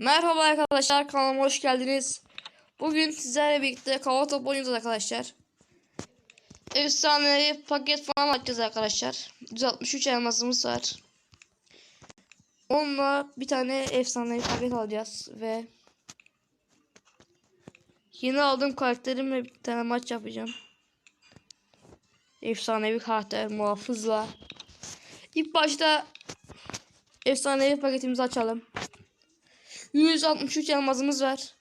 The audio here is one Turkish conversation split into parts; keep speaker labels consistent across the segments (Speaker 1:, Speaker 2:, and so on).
Speaker 1: Merhaba arkadaşlar kanalıma hoş geldiniz. Bugün sizlerle birlikte kava topu oynuyoruz arkadaşlar. Efsanevi paket falan açacağız arkadaşlar. 163 elmasımız var. Onunla bir tane efsanevi paket alacağız ve yeni aldığım karakterimle bir tane maç yapacağım. Efsanevi karakter muhafızla. İlk başta efsanevi paketimizi açalım. 163 elmasımız var.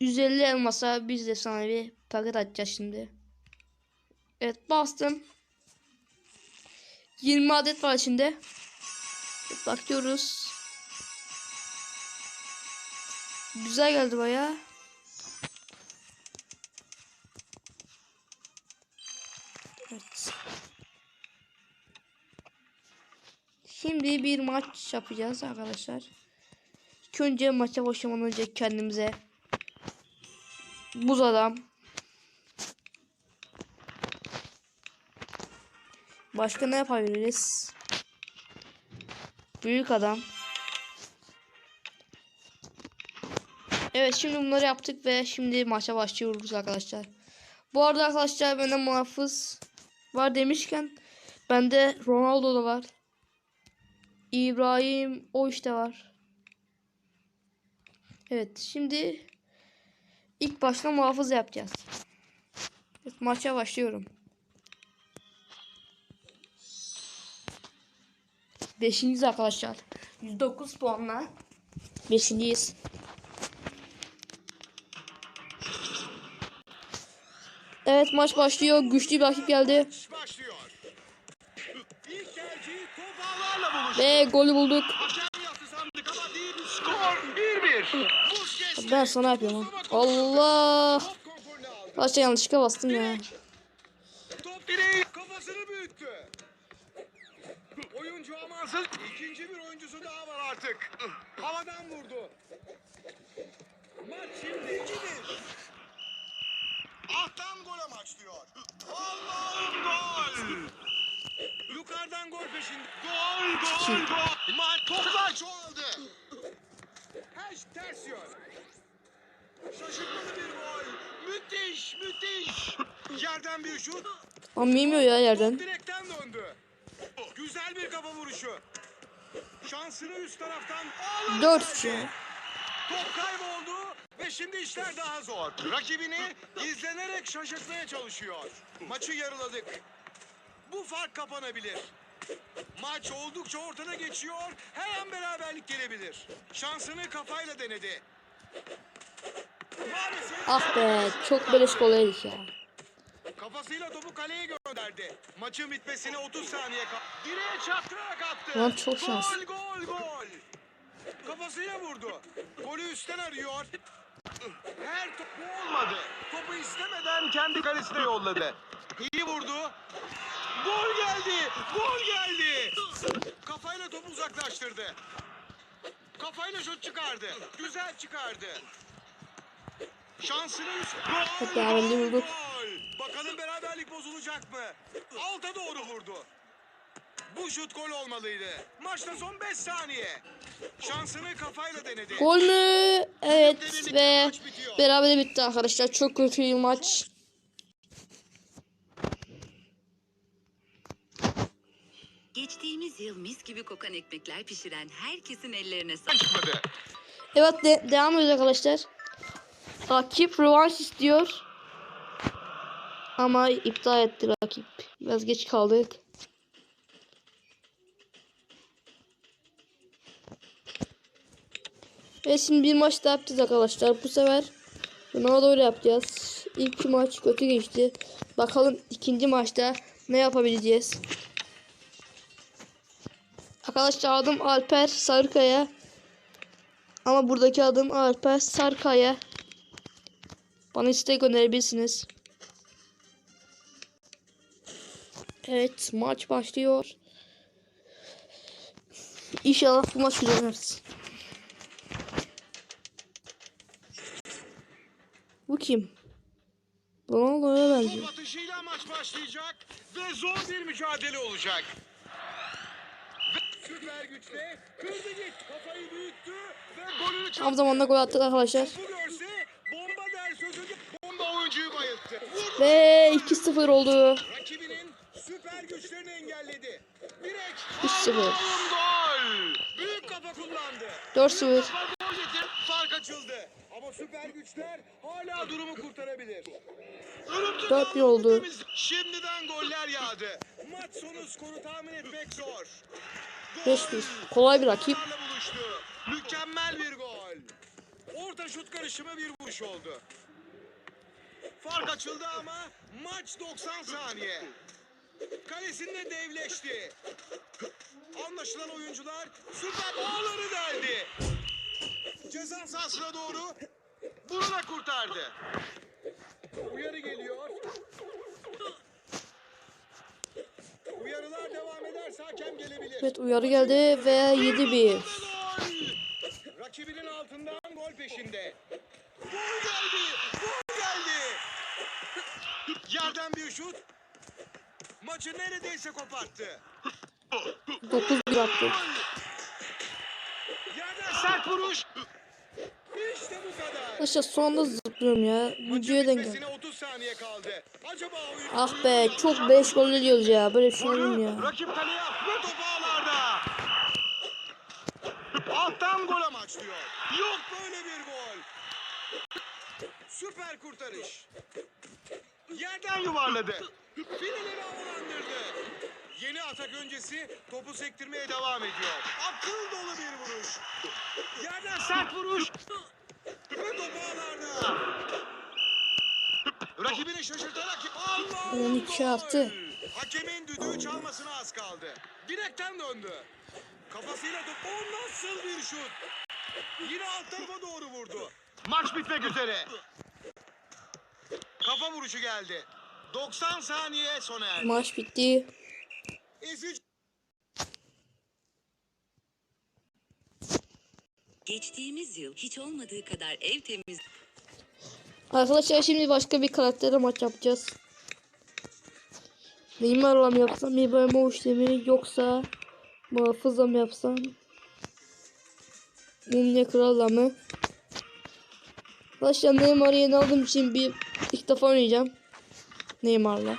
Speaker 1: 150 elmasa biz de sana bir paket açacağız şimdi. Evet bastım. 20 adet var içinde. Bakıyoruz. Güzel geldi baya. Evet. Şimdi bir maç yapacağız arkadaşlar. İlk önce maça başlamadan önce kendimize buz adam Başka ne yapabiliriz? Büyük adam. Evet şimdi bunları yaptık ve şimdi maça başlıyoruz arkadaşlar. Bu arada arkadaşlar bende muhafız var demişken bende Ronaldo da var. İbrahim o işte var. Evet şimdi ilk başta muhafız yapacağız. Evet, maça başlıyorum. Beşinci arkadaşlar. 109 puanla. Beşinciyiz. Evet maç başlıyor. Güçlü bir rakip geldi. Ve golü bulduk.
Speaker 2: Hakem yaptı sandık ama değil. Skor 1-1.
Speaker 1: Ben sana yapıyorum. Allah. Kaçta yanlışlıkla bastım ya.
Speaker 2: Top direği kafasını büyüttü. Oyuncu amansız. İkinci bir oyuncusu daha var artık. Havadan vurdu. Maç şimdi 2-1. Alttan gole başlıyor. Allah'ım gol. Yukarıdan gol peşinde. Gol gol gol. Maç toplar çoğaldı. Her ters yön. Şaşırtmalı bir gol. Müthiş müthiş. Yerden bir şut.
Speaker 1: Ama yemiyor ya yerden.
Speaker 2: Direkten döndü. Güzel bir kafa vuruşu. Şansını üst taraftan ağları
Speaker 1: 4
Speaker 2: verdi.
Speaker 1: şey.
Speaker 2: Top kayboldu ve şimdi işler daha zor. Rakibini izlenerek şaşırtmaya çalışıyor. Maçı yarıladık. Bu fark kapanabilir. Maç oldukça ortada geçiyor. Her an beraberlik gelebilir. Şansını kafayla denedi.
Speaker 1: Ah be çok beleş gol yedik ya.
Speaker 2: Kafasıyla topu kaleye gönderdi. Maçın bitmesine 30 saniye kaldı. Direğe çarptırarak attı.
Speaker 1: Lan çok şans.
Speaker 2: Gol gol gol. Kafasıyla vurdu. Golü üstten arıyor. Her top bu olmadı. Topu istemeden kendi kalesine yolladı. İyi vurdu. Gol geldi. Gol geldi. Kafayla topu uzaklaştırdı. Kafayla şut çıkardı. Güzel çıkardı. Şansını üst...
Speaker 1: Bulduk.
Speaker 2: Bakalım beraberlik bozulacak mı? Alta doğru vurdu. Bu şut gol olmalıydı. Maçta son 5 saniye. Şansını kafayla denedi.
Speaker 1: Gol mü? Evet ve beraber bitti arkadaşlar. Çok kötü bir maç.
Speaker 3: Geçtiğimiz yıl mis gibi kokan ekmekler pişiren herkesin ellerine sağlık.
Speaker 1: Evet de devam ediyoruz arkadaşlar. Rakip rövanş istiyor. Ama iptal etti rakip. Biraz geç kaldık. Ve şimdi bir maç daha yapacağız arkadaşlar. Bu sefer Ronaldo ile yapacağız. İlk maç kötü geçti. Bakalım ikinci maçta ne yapabileceğiz. Arkadaşlar adım Alper Sarıkaya. Ama buradaki adım Alper Sarkaya. Bana istek gönderebilirsiniz. Evet maç başlıyor. İnşallah bu maç oynarız. Bu kim? Ronaldo'ya benziyor.
Speaker 2: Top atışıyla maç başlayacak ve zor bir mücadele olacak. Süper güçte. Kırdı git. Kafayı büyüttü ve golünü çaktı.
Speaker 1: Tam zamanında gol attık arkadaşlar.
Speaker 2: Topu görse bomba der sözü. Bomba oyuncuyu bayılttı.
Speaker 1: Ve 2-0 oldu.
Speaker 2: Rakibinin süper güçlerini engelledi. Direkt
Speaker 1: 3-0.
Speaker 2: gol. Büyük kafa kullandı.
Speaker 1: 4-0.
Speaker 2: Büyük kafa gol getir. Fark açıldı. Ama süper güçler hala durumu kurtarabilir.
Speaker 1: 4-1
Speaker 2: ağları
Speaker 1: oldu.
Speaker 2: Şimdiden goller yağdı. Maç sonu skoru tahmin etmek zor. Gol.
Speaker 1: 5-1. Kolay bir rakip.
Speaker 2: Mükemmel bir gol. Orta şut karışımı bir vuruş oldu. Fark açıldı ama maç 90 saniye. Kalesinde devleşti. Anlaşılan oyuncular süper ağları deldi. Ceza sahasına doğru bunu da kurtardı. Uyarı geliyor. Uyarılar devam ederse hakem gelebilir.
Speaker 1: Evet uyarı geldi ve 7-1.
Speaker 2: Rakibinin altından gol peşinde. Gol geldi. Gol geldi. Yerden bir şut. Maçı neredeyse koparttı.
Speaker 1: 9-1 attık.
Speaker 2: Yerden sert vuruş. İşte bu kadar.
Speaker 1: Arkadaşlar son anda zıplıyorum ya. Videoya denk
Speaker 2: bitmesine
Speaker 1: geldi.
Speaker 2: 30 saniye kaldı. Acaba oyun...
Speaker 1: Ah be çok 5 gol ediyoruz ya. Böyle bir şey olur mu ya?
Speaker 2: rakip kaleye ve top ağlarda. Alttan gol amaçlıyor. Yok böyle bir gol. Süper kurtarış. Yerden yuvarladı. Fileleri havalandırdı. Yeni atak öncesi topu sektirmeye devam ediyor. Akıl dolu bir vuruş. Yerden sert vuruş. Ve top ağlarda. Rakibini şaşırtarak Allah
Speaker 1: 12 attı.
Speaker 2: Hakemin düdüğü çalmasına az kaldı. Direkten döndü. Kafasıyla top. O nasıl bir şut? Yine alt tarafa doğru vurdu. Maç bitmek üzere. Kafa vuruşu geldi. 90 saniye sona erdi.
Speaker 1: Maç bitti.
Speaker 2: Ezici
Speaker 3: Geçtiğimiz yıl hiç olmadığı kadar ev temiz
Speaker 1: Arkadaşlar şimdi başka bir karakterle maç yapacağız. Neymar'la mı yapsam, İbrahimovic mi yoksa Muhafızla mı yapsam? Mumya Kral'la mı? Arkadaşlar Neymar'ı yeni aldığım için bir ilk defa oynayacağım. Neymar'la.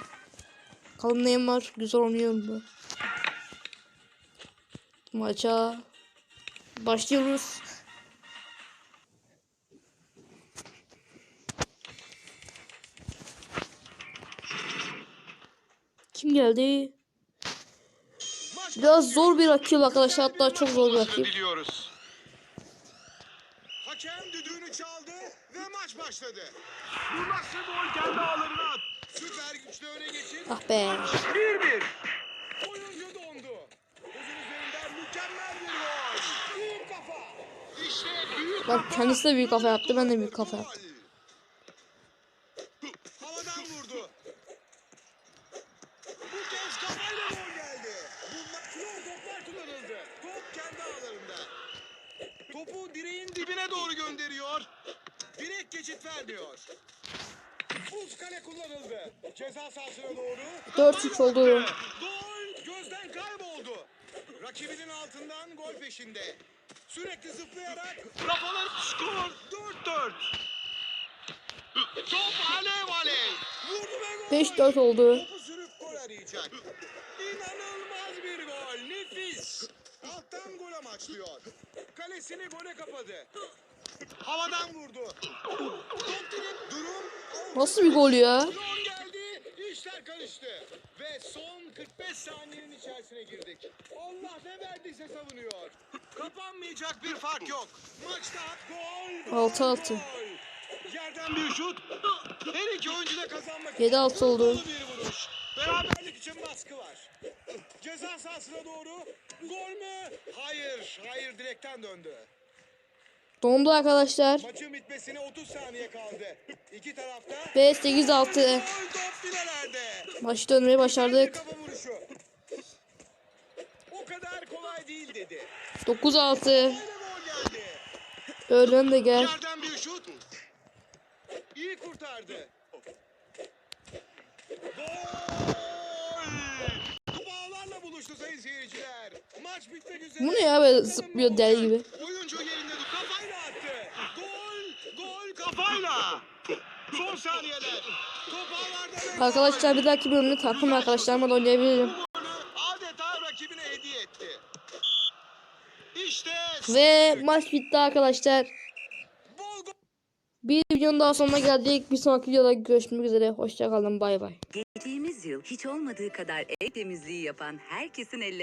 Speaker 1: Bakalım Neymar güzel oynuyor mu? Maça başlıyoruz. Kim geldi? Biraz zor bir rakip arkadaşlar hatta çok zor bir rakip.
Speaker 2: Hakem düdüğünü çaldı ve maç başladı. Bu nasıl gol kendi ağlarına at. Süper güçlü öne geçip
Speaker 1: Ah be.
Speaker 2: 1-1. Oyuncu dondu. Buzun üzerinden mükemmel bir gol. Büyük kafa. İşte büyük
Speaker 1: Bak kendisi de büyük kafa yaptı ben de büyük kafa yaptım.
Speaker 2: Topu direğin dibine doğru gönderiyor. Direk geçit vermiyor. Buz kale kullanıldı. Ceza sahasına doğru.
Speaker 1: 4-3 oldu.
Speaker 2: Gol gözden kayboldu. Rakibinin altından gol peşinde. Sürekli zıplayarak kafalar skor 4-4. Top alev alev. Vurdu ve gol.
Speaker 1: 5-4 oldu.
Speaker 2: Topu sürüp gol arayacak. İnanılmaz bir gol. Nefis. Alttan gol amaçlıyor. Kalesini gole kapadı. Havadan vurdu. Top direkt durum.
Speaker 1: Nasıl bir gol ya?
Speaker 2: Karıştı. Ve son 45 saniyenin içerisine girdik. Allah ne verdiyse savunuyor. Kapanmayacak bir fark yok. Maçta gol, gol,
Speaker 1: Altı altı.
Speaker 2: gol. Yerden bir şut. Her iki oyuncu da kazanmak
Speaker 1: Yedi altı oldu.
Speaker 2: Dolu bir vuruş. Beraberlik için baskı var. Ceza sahasına doğru. Gol mü? Hayır. Hayır direkten döndü.
Speaker 1: Dondu arkadaşlar.
Speaker 2: Maçın bitmesine 30 saniye kaldı. İki tarafta
Speaker 1: Ve 8-6.
Speaker 2: Gol top filelerde.
Speaker 1: Maçı dönmeyi başardık.
Speaker 2: Kafa vuruşu. O kadar kolay değil dedi.
Speaker 1: 9-6.
Speaker 2: Yine gol geldi.
Speaker 1: Öğlen de gel.
Speaker 2: Yerden bir şut. İyi kurtardı.
Speaker 1: Bu ne ya böyle zıplıyor deli gibi.
Speaker 2: Oyuncu yerinde dur. Kafayla attı. Gol, gol kafayla. Son saniyeler.
Speaker 1: Arkadaşlar bir dahaki bölümde takım arkadaşlarımla da oynayabilirim.
Speaker 2: Adeta rakibine hediye etti. İşte
Speaker 1: Ve maç bitti arkadaşlar. Bir videonun daha sonuna geldik. Bir sonraki videoda görüşmek üzere. Hoşçakalın. Bay bay.
Speaker 3: Geçtiğimiz yıl hiç olmadığı kadar ev temizliği yapan herkesin ellerine